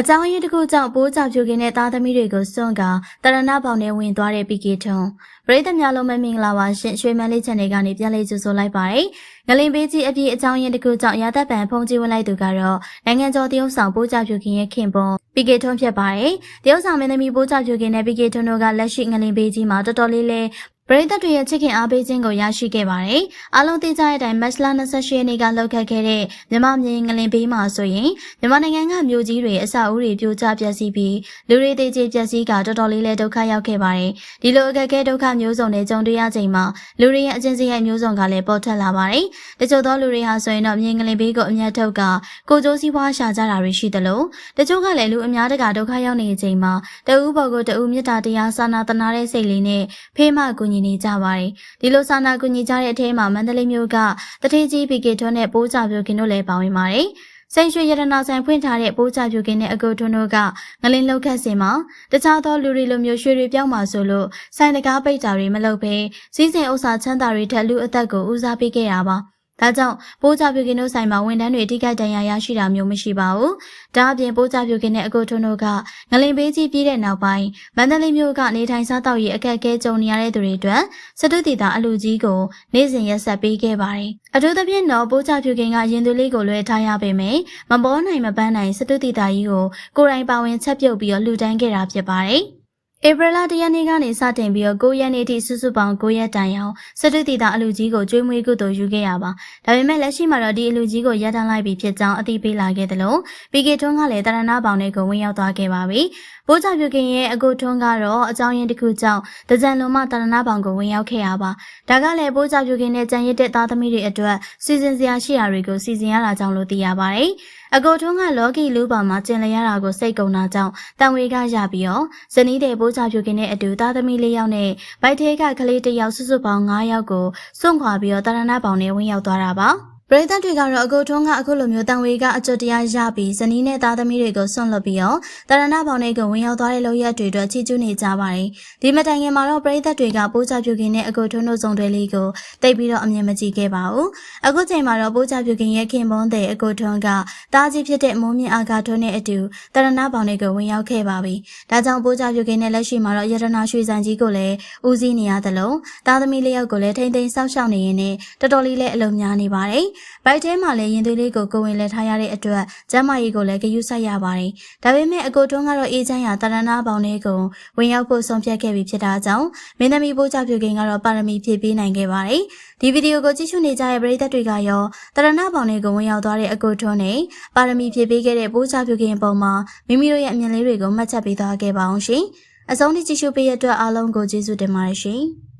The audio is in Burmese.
အကြောင်းရင်းတစ်ခုကြောင့်ပိုးကြောက်ဖြူခင်းတဲ့သားသမီးတွေကိုစွန့်ကတရဏပေါင်ထဲဝင်သွားတဲ့ပီကီထွန်းပရိသတ်များလုံးမမင်္ဂလာပါရှင်ရွှေမန်းလေးချန်နယ်ကနေပြန်လေးကြိုဆိုလိုက်ပါတယ်ငလင်ပေးကြီးအပြည့်အကြောင်းရင်းတစ်ခုကြောင့်ရာသက်ပံဖုန်ကြီးဝင်လိုက်သူကတော့နိုင်ငံကျော်တရုတ်ဆောင်ပိုးကြောက်ဖြူခင်းရဲ့ခင်ပွန်ပီကီထွန်းဖြစ်ပါတယ်တရုတ်ဆောင်မင်းသမီးပိုးကြောက်ဖြူခင်းနဲ့ပီကီထွန်းတို့ကလက်ရှိငလင်ပေးကြီးမှာတော်တော်လေးလေး ပရိသတ်တွေရဲ့ချစ်ခင်အားပေးခြင်းကိုရရှိခဲ့ပါတယ်။အားလုံးသိကြတဲ့အတိုင်းမတ်လ28ရက်နေ့ကလှုပ်ခတ်ခဲ့တဲ့မြမမြင်းငလင်ဘေးမှာဆိုရင်မြန်မာနိုင်ငံကမြို့ကြီးတွေအဆောက်အဦတွေပြိုကျပျက်စီးပြီးလူတွေသေးချေပျက်စီးကတော်တော်လေးလည်းဒုက္ခရောက်ခဲ့ပါတယ်။ဒီလိုအခက်အခဲဒုက္ခမျိုးစုံတွေကြုံတွေ့ရချိန်မှာလူတွေရဲ့အကျဉ်းစရိုက်မျိုးစုံကလည်းပေါ်ထွက်လာပါတယ်။တချို့သောလူတွေဟာဆိုရင်တော့မြင်းငလင်ဘေးကိုအမျက်ထုတ်ကကိုကျိုးစည်းပွားရှာကြတာတွေရှိသလိုတချို့ကလည်းလူအများတကာဒုက္ခရောက်နေချိန်မှာတအူးဘော်ကိုတအူးမြတ်တာတရားစာနာတနာတဲ့စိတ်လေးနဲ့ဖေးမကူညီနေကြပါတယ်။ဒီလိုစာနာကူညီကြတဲ့အထဲမှာမန္တလေးမြို့ကတထေးကြီးပီကေထွန်းနဲ့ပိုးကြပြိုကင်းတို့လည်းပါဝင်ပါတယ်။စိန်ရွှေရတနာဆိုင်ဖွင့်ထားတဲ့ပိုးကြပြိုကင်းတဲ့အကူထွန်းတို့ကငလင်းလောက်ခတ်စင်မှာတခြားသောလူတွေလိုမျိုးရွှေတွေပြောင်းมาဆိုလို့ဆိုင်တကားပိတ်တာတွေမလုပ်ဘဲစီးစိမ်ဥစ္စာချမ်းသာတွေထက်လူအသက်ကိုဦးစားပေးခဲ့တာပါ။ ဒါကြောင့်ပိုးကြပြူကင်းတို့ဆိုင်မှာဝန်ထမ်းတွေတိကျတန်ရာရရှိတာမျိုးမရှိပါဘူး။ဒါအပြင်ပိုးကြပြူကင်းတဲ့အကိုထွန်းတို့ကငလင်ပေးကြီးပြီးတဲ့နောက်ပိုင်းမန္တလေးမြို့ကနေထိုင်စားတောက်ရေးအခက်အခဲကြုံနေရတဲ့သူတွေအတွက်စတုတီတာအလူကြီးကိုနေ့စဉ်ရက်ဆက်ပေးခဲ့ပါတယ်။အထူးသဖြင့်တော့ပိုးကြပြူကင်းကရင်သွေးလေးကိုလွှဲထားရပေမယ့်မပေါ်နိုင်မပန်းနိုင်စတုတီတာကြီးကိုကိုယ်တိုင်ပါဝင်ချက်ပြုတ်ပြီးတော့လှူဒန်းခဲ့တာဖြစ်ပါတယ်။ ဧပြီလ၁ရက်နေ့ကနေစတင်ပြီးတော့9ရက်နေ့ထိစုစုပေါင်း9ရက်တိုင်အောင်စတုတီတာအလူကြီးကိုကျွေးမွေးကုသိုလ်ယူခဲ့ရပါဒါပေမဲ့လက်ရှိမှာတော့ဒီအလူကြီးကိုရပ်တန့်လိုက်ပြီဖြစ်ကြောင်းအသိပေးလာခဲ့တယ်လို့ပီကေထွန်းကလည်းတရဏဘောင်တွေကိုဝင်ရောက်သွားခဲ့ပါပြီဘိုးချပြုခင်ရဲ့အကိုထွန်းကတော့အကြောင်းရင်းတစ်ခုကြောင့်တကြံလုံးမတရဏဘောင်ကိုဝင်ရောက်ခဲ့ရပါဒါကလည်းဘိုးချပြုခင်နဲ့ကြံရစ်တဲ့သားသမီးတွေအတွက်စီစဉ်စရာရှိရာတွေကိုစီစဉ်ရတာကြောင့်လို့သိရပါတယ်အကိုထွန်းကလော်ကီလူပေါမှာကျင်လျရတာကိုစိတ်ကုံတာကြောင့်တန်ဝေကရပြီးတော့ဇနီးတဲ့ဘိုးချပြုခင်နဲ့အတူသားသမီးလေးယောက်နဲ့ဗိုက်သေးကကလေးတစ်ယောက်စုစုပေါင်း9ယောက်ကိုစွန့်ခွာပြီးတော့တရဏဘောင်နဲ့ဝင်ရောက်သွားတာပါ ပရိသတ်တွေကတော့အကိုထွန်းကအခုလိုမျိုးတန်ဝေကအကျွတ်တရားရပြီးဇနီးနဲ့သားသမီးတွေကိုဆွန့်လွတ်ပြီးတော့တရဏဘောင်တွေကိုဝင်ရောက်သွားတဲ့လောက်ရက်တွေအတွက်ချီးကျူးနေကြပါတယ်။ဒီမတိုင်ခင်မှာတော့ပရိသတ်တွေကပိုးချပြုခင်နဲ့အကိုထွန်းတို့စုံတွေလေးကိုတိတ်ပြီးတော့အမြင်မကြည့်ခဲ့ပါဘူး။အခုချိန်မှာတော့ပိုးချပြုခင်ရဲ့ခင်ပွန်းတဲ့အကိုထွန်းကတားကြီးဖြစ်တဲ့မိုးမြင့်အာကာထွန်းနဲ့အတူတရဏဘောင်တွေကိုဝင်ရောက်ခဲ့ပါပြီ။ဒါကြောင့်ပိုးချပြုခင်နဲ့လက်ရှိမှာတော့ရတနာရွှေစံကြီးကိုလည်းဦးစီးနေရသလိုသားသမီးလေးယောက်ကိုလည်းထိမ့်သိမ်းစောင့်ရှောက်နေရင်းနဲ့တော်တော်လေးလည်းအလုံများနေပါတယ်။ဘိုက်ထဲမှာလည်းရင်သွေးလေးကိုကိုဝင်လဲထားရတဲ့အတွက်ကျမ်းမာရေးကိုလည်းဂရုစိုက်ရပါတယ်။ဒါပေမဲ့အကိုတွန်းကတော့အေးချမ်းရာတရဏဘောင်လေးကိုဝင်ရောက်ဖို့ဆုံးဖြတ်ခဲ့ပြီးဖြစ်တာကြောင့်မင်းသမီးပိုးချပြုခင်ကတော့ပါရမီဖြည့်ပေးနိုင်ခဲ့ပါတယ်။ဒီဗီဒီယိုကိုကြည့်ရှုနေကြတဲ့ပရိသတ်တွေကရောတရဏဘောင်လေးကိုဝင်ရောက်သွားတဲ့အကိုတွန်းနဲ့ပါရမီဖြည့်ပေးခဲ့တဲ့ပိုးချပြုခင်ပုံမှာမိမိတို့ရဲ့အမြင်လေးတွေကိုမှတ်ချက်ပေးသွားခဲ့ပါအောင်ရှင်။အဆုံးထိကြည့်ရှုပေးရတဲ့အတွက်အားလုံးကိုကျေးဇူးတင်ပါတယ်ရှင်။